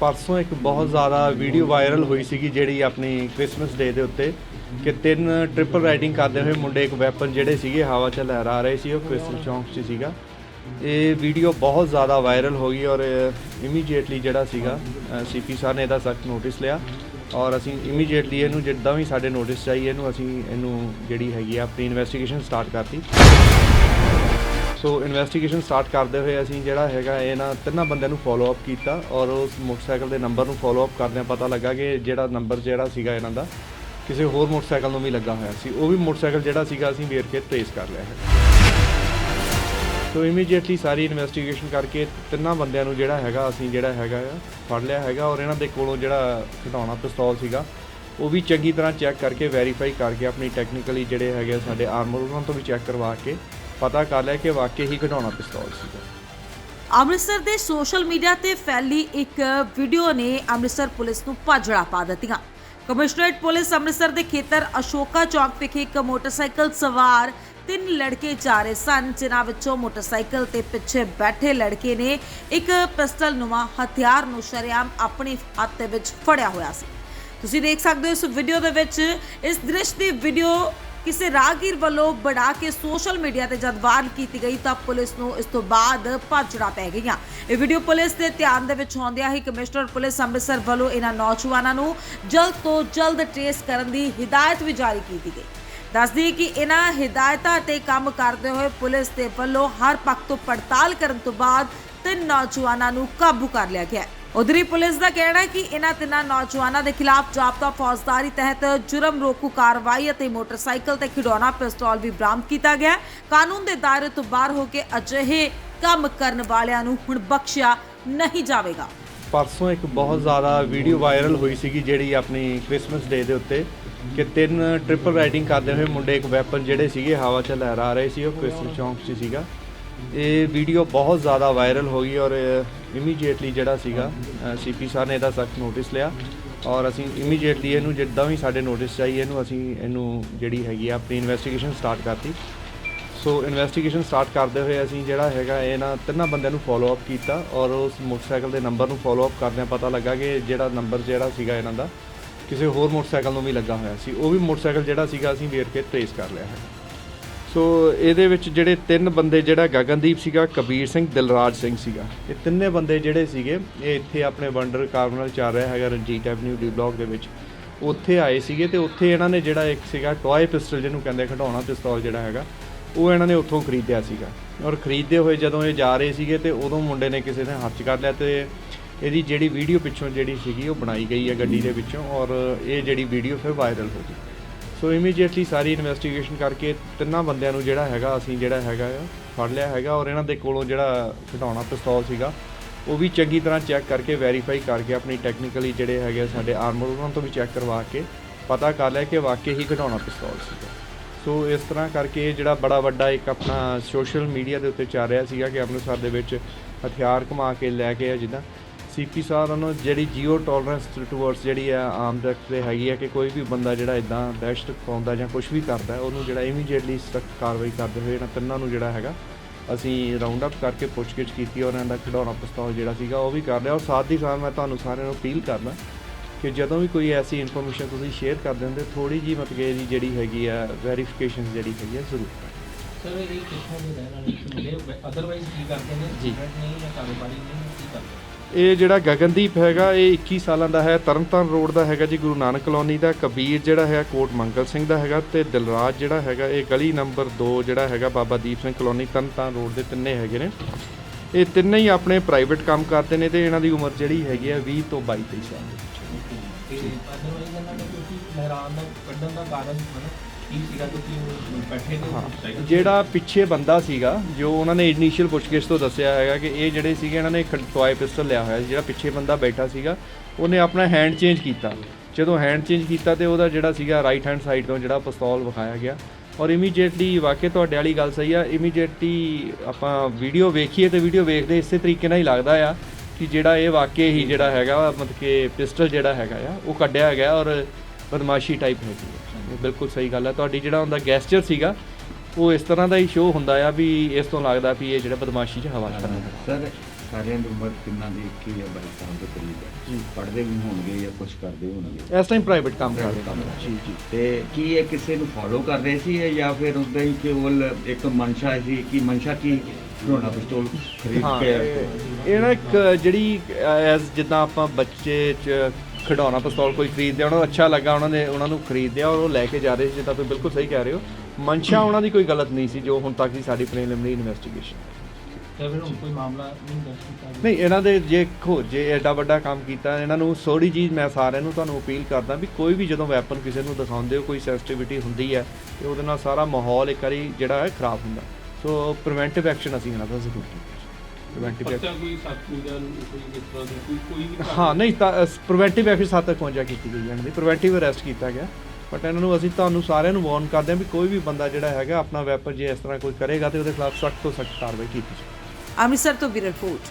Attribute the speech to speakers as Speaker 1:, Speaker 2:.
Speaker 1: ਪਰਸੋਂ ਇੱਕ ਬਹੁਤ ਜ਼ਿਆਦਾ ਵੀਡੀਓ ਵਾਇਰਲ ਹੋਈ ਸੀਗੀ ਜਿਹੜੀ ਆਪਣੀ ਕ੍ਰਿਸਮਸ ਡੇ ਦੇ ਉੱਤੇ, ਕਿ ਤਿੰਨ ਟ੍ਰਿਪਲ ਰਾਈਡਿੰਗ ਕਰਦੇ ਹੋਏ ਮੁੰਡੇ ਇੱਕ ਵੈਪਨ ਜਿਹੜੇ ਸੀਗੇ, ਹਵਾ 'ਚ ਲਹਿਰਾ ਰਹੇ ਸੀ, ਉਹ ਕ੍ਰਿਸਟਲ ਚੌਂਕ 'ਚ ਸੀਗਾ। ਇਹ ਵੀਡੀਓ ਬਹੁਤ ਜ਼ਿਆਦਾ ਵਾਇਰਲ ਹੋ ਗਈ ਔਰ ਇਮੀਡੀਏਟਲੀ ਜਿਹੜਾ ਸੀਗਾ ਸੀਪੀ ਸਾਹਿਬ ਨੇ ਇਹਦਾ ਸਖਤ ਨੋਟਿਸ ਲਿਆ ਔਰ ਅਸੀਂ ਇਮੀਡੀਏਟਲੀ ਇਹਨੂੰ ਜਿੱਦਾਂ ਵੀ ਸਾਡੇ ਨੋਟਿਸ ਚਾਹੀਏ ਇਹਨੂੰ ਅਸੀਂ ਇਹਨੂੰ ਜਿਹੜੀ ਹੈਗੀ ਆ, ਆਪਣੀ ਇਨਵੈਸਟੀਗੇਸ਼ਨ ਸਟਾਰਟ ਕਰਤੀ। ਸੋ ਇਨਵੈਸਟੀਗੇਸ਼ਨ ਸਟਾਰਟ ਕਰਦੇ ਹੋਏ ਅਸੀਂ ਜਿਹੜਾ ਹੈਗਾ, ਇਹਨਾਂ ਤਿੰਨਾਂ ਬੰਦਿਆਂ ਨੂੰ ਫੋਲੋ ਅਪ ਕੀਤਾ ਔਰ ਉਸ ਮੋਟਰਸਾਈਕਲ ਦੇ ਨੰਬਰ ਨੂੰ ਫੋਲੋ ਅਪ ਕਰਦਿਆਂ ਪਤਾ ਲੱਗਾ ਕਿ ਜਿਹੜਾ ਨੰਬਰ ਜਿਹੜਾ ਸੀਗਾ ਇਹਨਾਂ ਦਾ, ਕਿਸੇ ਹੋਰ ਮੋਟਰਸਾਈਕਲ ਨੂੰ ਵੀ ਲੱਗਾ ਹੋਇਆ ਸੀ। ਉਹ ਵੀ ਮੋਟਰਸਾਈਕਲ ਜਿਹੜਾ ਸੀਗਾ, ਅਸੀਂ ਵੇਖ ਕੇ ਟ੍ਰੇਸ ਕਰ ਲਿਆ ਹੈ। ਸੋ ਇਮੀਡੀਏਟਲੀ ਸਾਰੀ ਇਨਵੈਸਟੀਗੇਸ਼ਨ ਕਰਕੇ ਤਿੰਨਾਂ ਬੰਦਿਆਂ ਨੂੰ ਜਿਹੜਾ ਹੈਗਾ, ਅਸੀਂ ਜਿਹੜਾ ਹੈਗਾ ਆ ਫੜ ਲਿਆ ਹੈਗਾ ਔਰ ਇਹਨਾਂ ਦੇ ਕੋਲੋਂ ਜਿਹੜਾ ਖਿਡੌਣਾ ਪਿਸਤੌਲ ਸੀਗਾ, ਉਹ ਵੀ ਚੰਗੀ ਤਰ੍ਹਾਂ ਚੈੱਕ ਕਰਕੇ ਵੈਰੀਫਾਈ ਕਰਕੇ ਆਪਣੀ ਟੈਕਨੀਕਲੀ ਜਿਹੜੇ ਹੈਗੇ ਸਾਡੇ ਆਰਮਰ ਉਹਨਾਂ ਤੋਂ ਵੀ ਚੈੱਕ ਕਰਵਾ ਕੇ ਪਤਾ ਕਰ ਲਿਆ ਕਿ ਵਾਕਈ ਹੀ ਖਿਡੌਣਾ ਪਿਸਤੌਲ ਸੀਗਾ
Speaker 2: ਅੰਮ੍ਰਿਤਸਰ ਦੇ ਸੋਸ਼ਲ ਮੀਡੀਆ ਤੇ ਫੈਲੀ ਇੱਕ ਵੀਡੀਓ ਨੇ ਅੰਮ੍ਰਿਤਸਰ ਪੁਲਿਸ ਨੂੰ ਭਾਜੜਾ ਪਾ ਦਿੱਤੀਆਂ। ਕਮਿਸ਼ਨਰੇਟ ਪੁਲਿਸ ਅੰਮ੍ਰਿਤਸਰ ਦੇ ਖੇਤਰ ਅਸ਼ੋਕਾ ਚੌਕ ਵਿਖੇ ਇੱਕ ਮੋਟਰਸਾਈਕਲ ਸਵਾਰ ਤਿੰਨ ਲੜਕੇ ਜਾ ਰਹੇ ਸਨ, ਜਿਨ੍ਹਾਂ ਵਿੱਚੋਂ ਮੋਟਰਸਾਈਕਲ ਤੇ ਪਿੱਛੇ ਬੈਠੇ ਲੜਕੇ ਨੇ ਇੱਕ ਪਿਸਟਲ ਨੁਮਾ ਹਥਿਆਰ ਨੂੰ ਸ਼ਰੇਆਮ ਆਪਣੇ ਹੱਥ ਦੇ ਵਿੱਚ ਫੜਿਆ ਹੋਇਆ ਸੀ। ਤੁਸੀਂ ਦੇਖ ਸਕਦੇ ਹੋ ਇਸ ਵੀਡੀਓ ਦੇ ਵਿੱਚ। ਇਸ ਦ੍ਰਿਸ਼ ਦੀ ਵੀਡੀਓ ਕਿਸੇ ਰਾਹਗੀਰ ਵੱਲੋਂ ਬੜਾ ਕੇ ਸੋਸ਼ਲ ਮੀਡੀਆ ਤੇ ਜਦ ਵਾਇਰਲ ਕੀਤੀ ਗਈ ਤਾਂ ਪੁਲਿਸ ਨੂੰ ਇਸ ਤੋਂ ਬਾਅਦ ਭਾਜੜਾ ਪੈ ਗਈਆਂ। ਇਹ ਵੀਡੀਓ ਪੁਲਿਸ ਦੇ ਧਿਆਨ ਦੇ ਵਿੱਚ ਆਉਂਦਿਆਂ ਹੀ ਕਮਿਸ਼ਨਰ ਪੁਲਿਸ ਅੰਮ੍ਰਿਤਸਰ ਵੱਲੋਂ ਇਹਨਾਂ ਨੌਜਵਾਨਾਂ ਨੂੰ ਜਲਦ ਤੋਂ ਜਲਦ ਟ੍ਰੇਸ ਕਰਨ ਦੀ ਹਿਦਾਇਤ ਵੀ ਜਾਰੀ ਕੀਤੀ ਗਈ। ਦੱਸਦੀ ਕਿ ਇਹਨਾਂ ਹਿਦਾਇਤਾਂ ਤੇ ਕੰਮ ਕਰਦੇ ਹੋਏ ਪੁਲਿਸ ਦੇ ਵੱਲੋਂ ਹਰ ਪੱਖ ਤੋਂ ਪੜਤਾਲ ਕਰਨ ਤੋਂ ਬਾਅਦ ਤਿੰਨ ਨੌਜਵਾਨਾਂ ਨੂੰ ਕਾਬੂ ਕਰ ਲਿਆ ਗਿਆ ਹੈ। ਉਧਰੀ ਪੁਲਿਸ ਦਾ ਕਹਿਣਾ ਹੈ ਕਿ ਇਹਨਾਂ ਤਿੰਨਾਂ ਨੌਜਵਾਨਾਂ ਦੇ ਖਿਲਾਫ ਜਾਬਤਾ ਫੌਜਦਾਰੀ ਤਹਿਤ ਜੁਰਮ ਰੋਕੂ ਕਾਰਵਾਈ ਅਤੇ ਮੋਟਰਸਾਈਕਲ ਤੇ ਖਿਡੌਣਾ ਪਿਸਤੌਲ ਵੀ ਬਰਾਮਦ ਕੀਤਾ ਗਿਆ ਕਾਨੂੰਨ ਦੇ ਦਾਇਰੇ ਤੋਂ ਬਾਹਰ ਹੋ ਕੇ ਅਜਿਹੇ ਕੰਮ ਕਰਨ ਵਾਲਿਆਂ ਨੂੰ ਹੁਣ ਬਖਸ਼ਿਆ ਨਹੀਂ ਜਾਵੇਗਾ।
Speaker 1: ਪਰਸੋਂ ਇੱਕ ਬਹੁਤ ਜ਼ਿਆਦਾ ਵੀਡੀਓ ਵਾਇਰਲ ਹੋਈ ਸੀਗੀ ਜਿਹੜੀ ਆਪਣੀ ਕ੍ਰਿਸਮਸ ਡੇ ਦੇ ਉੱਤੇ ਕਿ ਤਿੰਨ ਟ੍ਰਿਪਲ ਰਾਈਡਿੰਗ ਕਰਦੇ ਹੋਏ ਮੁੰਡੇ ਇੱਕ ਵੈਪਨ ਜਿਹੜੇ ਸੀਗੇ ਹਵਾ 'ਚ ਲਹਿਰਾ ਰਹੇ ਸੀ, ਉਹ ਕ੍ਰਿਸਮਸ ਚੌਂਕ 'ਚ ਸੀਗਾ। ਇਹ ਵੀਡੀਓ ਬਹੁਤ ਜ਼ਿਆਦਾ ਵਾਇਰਲ ਹੋ ਗਈ ਔਰ ਇਮੀਡੀਏਟਲੀ ਜਿਹੜਾ ਸੀਗਾ ਸੀਪੀ ਸਾਹਿਬ ਨੇ ਇਹਦਾ ਸਖਤ ਨੋਟਿਸ ਲਿਆ ਔਰ ਅਸੀਂ ਇਮੀਡੀਏਟਲੀ ਇਹਨੂੰ ਜਿੱਦਾਂ ਵੀ ਸਾਡੇ ਨੋਟਿਸ ਚਾਹੀਏ ਇਹਨੂੰ ਅਸੀਂ ਇਹਨੂੰ ਜਿਹੜੀ ਹੈਗੀ ਆ, ਆਪਣੀ ਇਨਵੈਸਟੀਗੇਸ਼ਨ ਸਟਾਰਟ ਕਰਤੀ। ਸੋ ਇਨਵੈਸਟੀਗੇਸ਼ਨ ਸਟਾਰਟ ਕਰਦੇ ਹੋਏ ਅਸੀਂ ਜਿਹੜਾ ਹੈਗਾ ਇਹਨਾਂ ਤਿੰਨਾਂ ਬੰਦਿਆਂ ਨੂੰ ਫੋਲੋ ਅਪ ਕੀਤਾ ਔਰ ਉਸ ਮੋਟਰਸਾਈਕਲ ਦੇ ਨੰਬਰ ਨੂੰ ਫੋਲੋ ਅਪ ਕਰਦਿਆਂ ਪਤਾ ਲੱਗਾ ਕਿ ਜਿਹੜਾ ਨੰਬਰ ਜਿਹੜਾ ਸੀਗਾ ਇਹਨਾਂ ਦਾ, ਕਿਸੇ ਹੋਰ ਮੋਟਰਸਾਈਕਲ ਨੂੰ ਵੀ ਲੱਗਾ ਹੋਇਆ ਸੀ। ਉਹ ਵੀ ਮੋਟਰਸਾਈਕਲ ਜਿਹੜਾ ਸੀਗਾ ਅਸੀਂ ਵੇਰ ਕੇ ਟ੍ਰੇਸ ਕਰ ਲਿਆ ਹੈ। ਸੋ ਇਹਦੇ ਵਿੱਚ ਜਿਹੜੇ ਤਿੰਨ ਬੰਦੇ ਜਿਹੜਾ ਗਗਨਦੀਪ ਸੀਗਾ, ਕਬੀਰ ਸਿੰਘ, ਦਿਲਰਾਜ ਸਿੰਘ ਸੀਗਾ। ਇਹ ਤਿੰਨੇ ਬੰਦੇ ਜਿਹੜੇ ਸੀਗੇ, ਇਹ ਇੱਥੇ ਆਪਣੇ ਵੰਡਰ ਕਾਰਨਲ ਚੱਲ ਰਿਹਾ ਹੈਗਾ ਰਣਜੀਤ ਐਵਨਿਊ ਡੀ ਬਲਾਕ ਦੇ ਵਿੱਚ। ਉੱਥੇ ਆਏ ਸੀਗੇ ਤੇ ਉੱਥੇ ਇਹਨਾਂ ਨੇ ਜਿਹੜਾ ਇੱਕ ਸੀਗਾ ਟੌਏ ਪਿਸਟਲ ਜਿਹਨੂੰ ਕਹਿੰਦੇ ਖਿਡੌਣਾ ਪਿਸਤੌਲ ਜਿਹੜਾ ਹੈਗਾ, ਉਹ ਇਹਨਾਂ ਨੇ ਉੱਥੋਂ ਖਰੀਦਿਆ ਸੀਗਾ। ਔਰ ਖਰੀਦਦੇ ਹੋਏ ਜਦੋਂ ਇਹ ਜਾ ਰਹੇ ਸੀਗੇ ਤੇ ਉਦੋਂ ਮੁੰਡੇ ਨੇ ਕਿਸੇ ਨੇ ਹੱਥ 'ਚ ਕਰ ਲਿਆ ਤੇ ਇਹਦੀ ਜਿਹੜੀ ਵੀਡੀਓ ਪਿੱਛੋਂ ਜਿਹੜੀ ਸੀਗੀ ਉਹ ਬਣਾਈ ਗਈ ਹੈ ਗੱਡੀ ਦੇ ਵਿੱਚੋਂ ਔਰ ਇਹ ਜਿਹੜੀ ਵੀਡੀਓ ਫਿਰ ਵਾਇਰਲ ਹੋ ਗਈ। ਸੋ ਇਮੀਡੀਏਟਲੀ ਸਾਰੀ ਇਨਵੈਸਟੀਗੇਸ਼ਨ ਕਰਕੇ ਤਿੰਨਾਂ ਬੰਦਿਆਂ ਨੂੰ ਜਿਹੜਾ ਹੈਗਾ, ਅਸੀਂ ਜਿਹੜਾ ਹੈਗਾ ਆ, ਫੜ ਲਿਆ ਹੈਗਾ ਔਰ ਇਹਨਾਂ ਦੇ ਕੋਲੋਂ ਜਿਹੜਾ ਖਿਡੌਣਾ ਪਿਸਤੌਲ ਸੀਗਾ, ਉਹ ਵੀ ਚੰਗੀ ਤਰ੍ਹਾਂ ਚੈੱਕ ਕਰਕੇ ਵੈਰੀਫਾਈ ਕਰਕੇ ਆਪਣੀ ਟੈਕਨੀਕਲੀ ਜਿਹੜੇ ਹੈਗੇ ਸਾਡੇ ਆਰਮਰ ਉਹਨਾਂ ਤੋਂ ਵੀ ਚੈੱਕ ਕਰਵਾ ਕੇ ਪਤਾ ਕਰ ਲਿਆ ਕਿ ਵਾਕਈ ਹੀ ਘਟਾਉਣਾ ਪਿਸਤੌਲ ਸੀਗਾ। ਸੋ ਇਸ ਤਰ੍ਹਾਂ ਕਰਕੇ ਜਿਹੜਾ ਬੜਾ ਵੱਡਾ ਇੱਕ ਆਪਣਾ ਸੋਸ਼ਲ ਮੀਡੀਆ ਦੇ ਉੱਤੇ ਚੱਲ ਰਿਹਾ ਸੀਗਾ ਕਿ ਅੰਮ੍ਰਿਤਸਰ ਦੇ ਵਿੱਚ ਹਥਿਆਰ ਕਮਾ ਕੇ ਲੈ ਕੇ ਆ ਜਿੱਦਾਂ। ਸੀਪੀ ਸਾਹਿਬ ਨੂੰ ਜਿਹੜੀ ਜੀਓ ਟੋਲਰੈਂਸ ਟੂਵਰਡਸ ਜਿਹੜੀ ਆ ਆਮ ਤੱਕ ਤੇ ਹੈਗੀ ਆ ਕਿ ਕੋਈ ਵੀ ਬੰਦਾ ਜਿਹੜਾ ਇਦਾਂ ਦਹਿਸ਼ਤ ਪਾਉਂਦਾ ਜਾਂ ਕੁਝ ਵੀ ਕਰਦਾ ਉਹਨੂੰ ਜਿਹੜਾ ਇਮੀਡੀਏਟਲੀ ਸਖਤ ਕਾਰਵਾਈ ਕਰਦੇ ਹੋਏ ਇਹਨਾਂ ਤਿੰਨਾਂ ਨੂੰ ਜਿਹੜਾ ਹੈਗਾ ਅਸੀਂ ਰਾਉਂਡ ਅਪ ਕਰਕੇ ਪੁੱਛਗਿੱਛ ਕੀਤੀ ਔਰ ਇਹਨਾਂ ਦਾ ਖਿਡੌਣਾ ਪਿਸਤੌਲ ਜਿਹੜਾ ਸੀਗਾ ਉਹ ਵੀ ਕਰ ਲਿਆ। ਔਰ ਸਾਥ ਹੀ ਸਾਥ ਮੈਂ ਤੁਹਾਨੂੰ ਸਾਰਿਆਂ ਨੂੰ ਅਪੀਲ ਕਰਦਾ ਕਿ ਜਦੋਂ ਵੀ ਕੋਈ ਐਸੀ ਇਨਫੋਰਮੇਸ਼ਨ ਤੁਸੀਂ ਸ਼ੇਅਰ ਕਰਦੇ ਹੁੰਦੇ ਥੋੜੀ ਜੀ ਮਤਲਬ ਕਿ ਇਹਦੀ ਜਿਹੜੀ ਹੈਗੀ ਆ ਵੈਰੀਫਿਕੇਸ਼ਨ ਜਿਹੜੀ ਹੈਗੀ ਆ ਜ਼ਰੂਰ
Speaker 3: ਸਰ ਇਹ ਕਿੱਥੋਂ ਦੇ ਰਹਿਣ ਵਾਲੇ? ਮੁੰਡੇ ਅਦਰਵਾਈਜ਼ ਕੀ ਕਰਦੇ ਨੇ?
Speaker 1: ਜੀ।
Speaker 3: ਨਹੀਂ ਜਾਂ ਕਾਰੋਬਾਰੀ ਨਹੀਂ ਕੀ ਕਰਦੇ?
Speaker 1: ਇਹ ਜਿਹੜਾ ਗਗਨਦੀਪ ਹੈਗਾ, ਇਹ 21 ਸਾਲਾਂ ਦਾ ਹੈ। ਤਰਨਤਾਰਨ ਰੋਡ ਦਾ ਹੈਗਾ ਜੀ, ਗੁਰੂ ਨਾਨਕ ਕਲੋਨੀ ਦਾ। ਕਬੀਰ ਜਿਹੜਾ ਹੈ, ਕੋਟ ਮੰਗਲ ਸਿੰਘ ਦਾ ਹੈਗਾ ਤੇ ਦਿਲਰਾਜ ਜਿਹੜਾ ਹੈਗਾ, ਇਹ ਗਲੀ ਨੰਬਰ 2 ਜਿਹੜਾ ਹੈਗਾ ਬਾਬਾ ਦੀਪ ਸਿੰਘ ਕਲੋਨੀ, ਤਰਨਤਾਰਨ ਰੋਡ ਦੇ ਤਿੰਨੇ ਹੈਗੇ ਨੇ। ਇਹ ਤਿੰਨੇ ਹੀ ਆਪਣੇ ਪ੍ਰਾਈਵੇਟ ਕੰਮ ਕਰਦੇ ਨੇ ਤੇ ਇਹਨਾਂ ਦੀ ਉਮਰ ਜਿਹੜੀ ਹੈਗੀ ਆ 20 ਤੋਂ 22 23 ਸਾਲ। ਦੇ ਵਿੱਚ
Speaker 3: ਤੇ ਅਦਰਵਾਈਜ਼ ਇਹਨਾਂ ਨੇ ਕਿਉਂਕਿ ਮਹਿਰਾਨ ਦਾ ਕੱਢਣ ਦਾ ਕਾਰਨ ਹਨ ਕੀ ਸੀਗਾ ਬੈਠੇ ਤੇ।
Speaker 1: ਜਿਹੜਾ ਪਿੱਛੇ ਬੰਦਾ ਸੀਗਾ ਜੋ ਉਹਨਾਂ ਨੇ ਇਨੀਸ਼ੀਅਲ ਪੁੱਛਗਿੱਛ ਤੋਂ ਦੱਸਿਆ ਹੈਗਾ ਕਿ ਇਹ ਜਿਹੜੇ ਸੀਗੇ ਇਹਨਾਂ ਨੇ ਇੱਕ ਟੋਏ ਪਿਸਟਲ ਲਿਆ ਹੋਇਆ ਸੀ ਜਿਹੜਾ ਪਿੱਛੇ ਬੰਦਾ ਬੈਠਾ ਸੀਗਾ ਉਹਨੇ ਆਪਣਾ ਹੈਂਡ ਚੇਂਜ ਕੀਤਾ। ਜਦੋਂ ਹੈਂਡ ਚੇਂਜ ਕੀਤਾ ਤੇ ਉਹਦਾ ਜਿਹੜਾ ਸੀਗਾ ਰਾਈਟ ਹੈਂਡ ਸਾਈਡ ਤੋਂ ਜਿਹੜਾ ਪਿਸਤੌਲ ਵਿਖਾਇਆ ਗਿਆ। ਔਰ ਇਮੀਡੀਏਟਲੀ ਵਾਕਿਆ ਤੁਹਾਡੇ ਵਾਲੀ ਗੱਲ ਸਹੀ ਆ ਇਮੀਡੀਏਟਲੀ ਆਪਾਂ ਵੀਡੀਓ ਵੇਖੀਏ ਤੇ ਵੀਡੀਓ ਵੇਖਦੇ ਇਸੇ ਤਰੀਕੇ ਨਾਲ ਹੀ ਲੱਗਦਾ ਆ ਕਿ ਜਿਹੜਾ ਇਹ ਵਾਕਿਆ ਹੀ ਜਿਹੜਾ ਹੈਗਾ ਮਤਲਬ ਕਿ ਪਿਸਟਲ ਜਿਹੜਾ ਹੈਗਾ ਆ ਉਹ ਕੱਢਿਆ ਗਿਆ ਔਰ ਬਦਮਾਸ਼ੀ ਟਾਈਪ ਹੈਗੀ ਬਿਲਕੁਲ ਸਹੀ ਗੱਲ ਹੈ। ਤੁਹਾਡੀ ਜਿਹੜਾ ਹੁੰਦਾ ਗੈਸਚਰ ਸੀਗਾ ਉਹ ਇਸ ਤਰ੍ਹਾਂ ਦਾ ਹੀ ਸ਼ੋਅ ਹੁੰਦਾ ਆ ਵੀ ਇਸ ਤੋਂ ਲੱਗਦਾ ਵੀ ਇਹ ਜਿਹੜਾ ਬਦਮਾਸ਼ੀ 'ਚ ਹਵਾ ਰਿਹਾ।
Speaker 4: ਸਰ ਸਾਰਿਆਂ ਦੀ ਉਮਰ ਕਿੰਨਾ ਦੀ 21 ਜਾਂ 22 ਸਾਲ ਦੇ ਕਰੀਬ ਹੈ?
Speaker 1: ਜੀ।
Speaker 4: ਪੜ੍ਹਦੇ ਵੀ ਹੋਣਗੇ ਜਾਂ ਕੁਝ ਕਰਦੇ ਹੋਣਗੇ?
Speaker 1: ਇਸ ਟਾਈਮ ਪ੍ਰਾਈਵੇਟ ਕੰਮ ਕਰ ਰਹੇ
Speaker 4: ਕੰਮ
Speaker 1: ਹਾਂ ਜੀ ਜੀ
Speaker 4: ਤੇ ਕੀ ਇਹ ਕਿਸੇ ਨੂੰ ਫੋਲੋ ਕਰ ਰਹੇ ਸੀ ਜਾਂ ਫਿਰ ਉਦਾਂ ਹੀ ਕੇਵਲ ਇੱਕ ਮਨਸ਼ਾ ਸੀ ਕਿ ਮਨਸ਼ਾ ਕੀ ਖਿਡੌਣਾ ਪਿਸਤੌਲ ਖਰੀਦ
Speaker 1: ਹਾਂ
Speaker 4: ਕੇ
Speaker 1: ਇਹ- ਇਹ ਨਾ ਇੱਕ ਜਿਹੜੀ ਐਸ ਜਿੱਦਾਂ ਆਪਾਂ ਬੱਚੇ ਚ ਖਿਡੌਣਾ ਪਿਸਤੌਲ ਕੋਈ ਖਰੀਦਦੇ ਉਹਨਾਂ ਨੂੰ ਅੱਛਾ ਲੱਗਾ ਉਹਨਾਂ ਨੇ ਉਹਨਾਂ ਨੂੰ ਖਰੀਦਿਆ ਔਰ ਉਹ ਲੈ ਕੇ ਜਾ ਰਹੇ ਸੀ ਜਿੱਦਾਂ ਤੁਸੀਂ ਬਿਲਕੁਲ ਸਹੀ ਕਹਿ ਰਹੇ ਹੋ। ਮਨਸ਼ਾ ਉਹਨਾਂ ਦੀ ਕੋਈ ਗਲਤ ਨਹੀਂ ਸੀ ਜੋ ਹੁਣ ਤੱਕ ਦੀ ਸਾਡੀ ਪ੍ਰੀਲਿਮਿਨਰੀ ਇਨਵੈਸਟੀਗੇਸ਼ਨ ਨਹੀਂ ਇਹਨਾਂ ਦੇ ਜੇ ਖੋ ਜੇ ਐਡਾ ਵੱਡਾ ਕੰਮ ਕੀਤਾ ਇਹਨਾਂ ਨੂੰ ਥੋੜੀ ਚੀਜ਼ ਮੈਂ ਸਾਰਿਆਂ ਨੂੰ ਤੁਹਾਨੂੰ ਅਪੀਲ ਕਰਦਾ ਵੀ ਕੋਈ ਵੀ ਜਦੋਂ ਵੈਪਨ ਕਿਸੇ ਨੂੰ ਦਿਖਾਉਂਦੇ ਹੋ ਕੋਈ ਸੈਂਸਿਟੀਵਿਟੀ ਹੁੰਦੀ ਹੈ ਤੇ ਉਹਦੇ ਨਾਲ ਸਾਰਾ ਮਾਹੌਲ ਇੱਕ ਵਾਰੀ ਜਿਹੜਾ ਹੈ ਖਰਾਬ ਹੁੰਦਾ। ਸੋ ਪ੍ਰੀਵੈਂਟਿਵ ਐਕਸ਼ਨ ਅਸੀਂ ਇਹਨਾਂ ਦਾ ਜ਼ਰੂਰ ਕੀਤਾ। ਪ੍ਰੀਵੈਂਟਿਵ
Speaker 5: ਬੱਚਾ ਕੋਈ ਸਾਥੀ ਦਾ ਕੋਈ ਇਸ ਤਰ੍ਹਾਂ ਦੀ ਕੋਈ ਕੋਈ ਵੀ ਕਾਰਨ-
Speaker 1: ਹਾਂ ਨਹੀਂ ਤਾਂ ਪ੍ਰੀਵੈਂਟਿਵ ਐਕਸ਼ਨ ਸਾਤ ਤੱਕ ਪਹੁੰਚਾ ਕੀਤੀ ਗਈ ਇਹਨਾਂ ਦੀ ਪ੍ਰੀਵੈਂਟਿਵ ਅਰੈਸਟ ਕੀਤਾ ਗਿਆ। ਬਟ ਇਹਨਾਂ ਨੂੰ ਅਸੀਂ ਤੁਹਾਨੂੰ ਸਾਰਿਆਂ ਨੂੰ ਵਾਰਨ ਕਰਦੇ ਹਾਂ ਵੀ ਕੋਈ ਵੀ ਬੰਦਾ ਜਿਹੜਾ ਹੈਗਾ ਆਪਣਾ ਵੈਪਨ ਜੇ ਇਸ ਤਰ੍ਹਾਂ ਕੋਈ ਕਰੇਗਾ ਤੇ ਉਹਦੇ ਖਿਲਾਫ ਸਖਤ ਤੋਂ ਸਖਤ ਕਾਰਵਾਈ ਕੀਤੀ ਜਾਵੇ।
Speaker 2: ਅੰਮ੍ਰਿਤਸਰ ਤੋਂ ਬਿਊਰੋ ਰਿਪੋਰਟ।